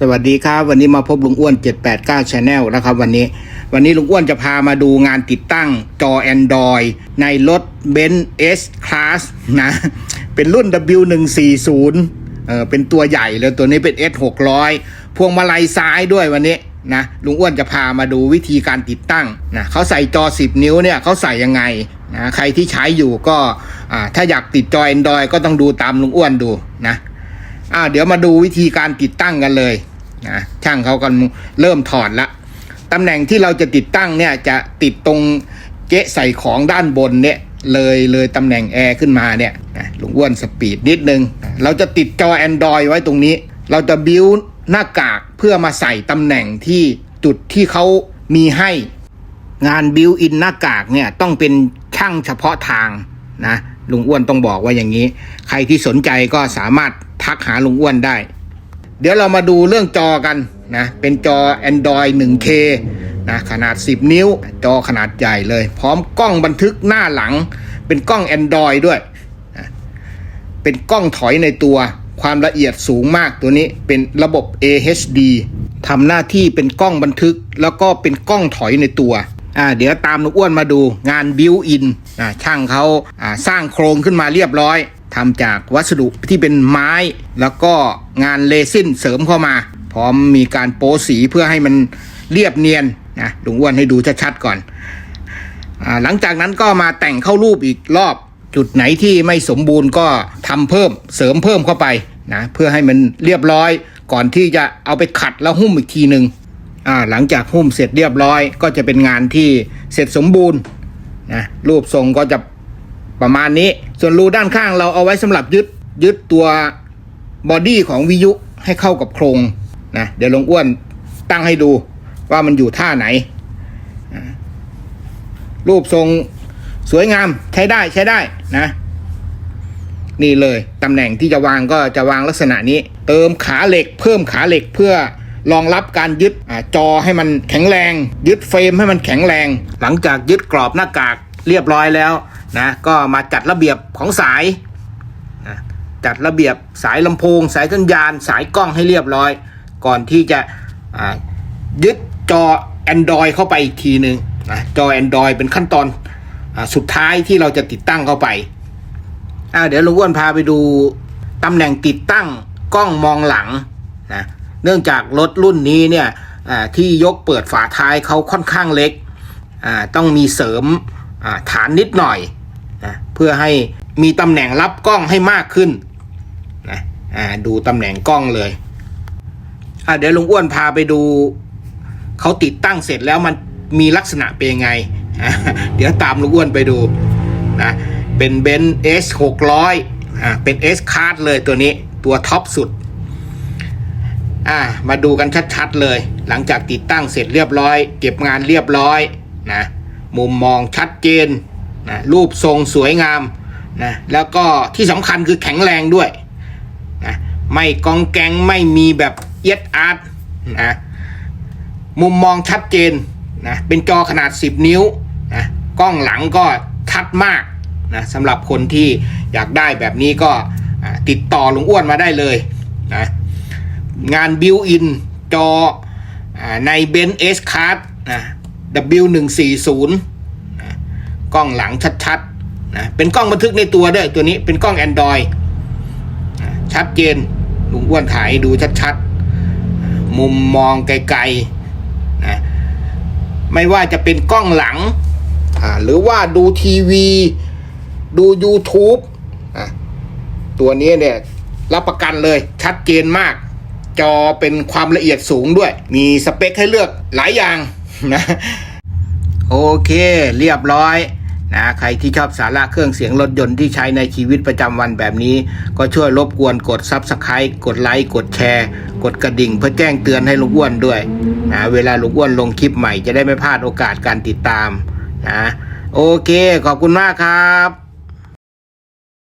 สวัสดีครับ วันนี้มาพบลุงอ้วน 789 Channel นะครับ วันนี้ วันนี้ลุงอ้วนจะพามาดูงานติดตั้งจอ Android ในรถ b e n z S Class นะ เป็นรุ่น W140 เออเป็นตัวใหญ่เลยตัวนี้เป็น S 600 พวงมาลัยซ้ายด้วยวันนี้นะลุงอ้วนจะพามาดูวิธีการติดตั้งนะเขาใส่จอ 10 นิ้วเนี่ยเขาใส่ยังไงนะใครที่ใช้อยู่ก็ถ้าอยากติดจอ Android ก็ต้องดูตามลุงอ้วนดูนะ อ่าเดี๋ยวมาดูวิธีการติดตั้งกันเลยนะช่างเขากันเริ่มถอดละตำแหน่งที่เราจะติดตั้งเนี่ยจะติดตรงเจ๊ใส่ของด้านบนเนี่ยเลยเลยตำแหน่งแอร์ขึ้นมาเนี่ยลุงอ้วนสปีดนิดนึง เราจะติดจอ Android ไว้ตรงนี้ เราจะบิวหน้ากากเพื่อมาใส่ตำแหน่งที่จุดที่เขามีให้งานบิวอินหน้ากากเนี่ยต้องเป็นช่างเฉพาะทางนะลุงอ้วนต้องบอกว่าอย่างนี้ ใครที่สนใจก็สามารถ ทักหาลุงอ้วนได้ เดี๋ยวเรามาดูเรื่องจอกันนะ เป็นจอ Android 1K นะขนาด 10 นิ้ว จอขนาดใหญ่เลย พร้อมกล้องบันทึกหน้าหลัง เป็นกล้อง Android ด้วย เป็นกล้องถอยในตัวความละเอียดสูงมากตัวนี้เป็นระบบ AHD ทำหน้าที่เป็นกล้องบันทึก แล้วก็เป็นกล้องถอยในตัวอ่าเดี๋ยวตามลุงอ้วนมาดูงานบิวอินอ่าช่างเขาอ่าสร้างโครงขึ้นมาเรียบร้อย ทำจากวัสดุที่เป็นไม้ แล้วก็งานเลซินเสริมเข้ามา พร้อมมีการโปสีเพื่อให้มันเรียบเนียนนะลุงอ้วนให้ดูชัดๆก่อนอหลังจากนั้นก็มาแต่งเข้ารูปอีกรอบ จุดไหนที่ไม่สมบูรณ์ก็ทำเพิ่มเสริมเพิ่มเข้าไปนะเพื่อให้มันเรียบร้อย ก่อนที่จะเอาไปขัดแล้วหุ้มอีกทีหนึ่งอ่าหลังจากหุ้มเสร็จเรียบร้อย ก็จะเป็นงานที่เสร็จสมบูรณ์นะรูปทรงก็จะประมาณนี้ ส่วนรูด้านข้างเราเอาไว้สำหรับยึดยึดตัวบอดี้ของวิยุให้เข้ากับโครงนะเดี๋ยวลงอ้วนตั้งให้ดูว่ามันอยู่ท่าไหน รูปทรงสวยงามใช้ได้ใช้ได้นะ นี่เลยตำแหน่งที่จะวางก็จะวางลักษณะนี้ เติมขาเหล็ก เพิ่มขาเหล็กเพื่อรองรับการยึดอจอให้มันแข็งแรง ยึดเฟรมให้มันแข็งแรง หลังจากยึดกรอบหน้ากากเรียบร้อยแล้ว นะก็มาจัดระเบียบของสายนะจัดระเบียบสายลำโพง สายสัญญาณ สายกล้องให้เรียบร้อย ก่อนที่จะยึดจอ Android เข้าไปอีกทีหนึ่งนะจอ Android เป็นขั้นตอนอสุดท้ายที่เราจะติดตั้งเข้าไปอ่าเดี๋ยวลุงอ้วนพาไปดูตำแหน่งติดตั้งกล้องมองหลังนะเนื่องจากรถรุ่นนี้เนี่ยที่ยกเปิดฝาท้ายเขาค่อนข้างเล็กต้องมีเสริมฐานนิดหน่อย เพื่อให้มีตำแหน่งรับกล้องให้มากขึ้นนะอ่าดูตำแหน่งกล้องเลยอ่าเดี๋ยวลุงอ้วนพาไปดูเขาติดตั้งเสร็จแล้วมันมีลักษณะเป็นยังไง เดี๋ยวตามลุงอ้วนไปดูนะเป็นเบนซ์เอสหกร้อยอ่าเป็นเอสคาร์ดเลยตัวนี้ตัวท็อปสุดอ่ามาดูกันชัดๆเลย หลังจากติดตั้งเสร็จเรียบร้อย เก็บงานเรียบร้อยนะมุมมองชัดเจน นะรูปทรงสวยงามนะแล้วก็ที่สำคัญคือแข็งแรงด้วยนะไม่กองแกงไม่มีแบบเอียดอาร์ตนะมุมมองชัดเจนนะเป็นจอขนาด 10 นิ้วนะกล้องหลังก็ชัดมากนะสำหรับคนที่อยากได้แบบนี้ก็ติดต่อลุงอ้วนมาได้เลยนะงานบิวอินจอในเบนซ์เอสคาร์ดนะ W140 กล้องหลังชัดๆนะเป็นกล้องบันทึกในตัวด้วยตัวนี้เป็นกล้อง Android ชัดเจนลุงอ้วนถ่ายดูชัดๆ มุมมองไกลๆนะไม่ว่าจะเป็นกล้องหลัง หรือว่าดูทีวี ดู YouTube ตัวนี้เนี่ยรับประกันเลยชัดเจนมาก จอเป็นความละเอียดสูงด้วย มีสเปคให้เลือกหลายอย่างนะ โอเคเรียบร้อย นะใครที่ชอบสาระเครื่องเสียงรถยนต์ที่ใช้ในชีวิตประจำวันแบบนี้ ก็ช่วยรบกวนกด s u b สไครต์กดไลค์กดแชร์ กดกระดิ่ง เพื่อแจ้งเตือนให้ลุงอ้วนด้วยนะเวลาลุงอ้วนลงคลิปใหม่จะได้ไม่พลาดโอกาสการติดตามนะโอเค ขอบคุณมากครับ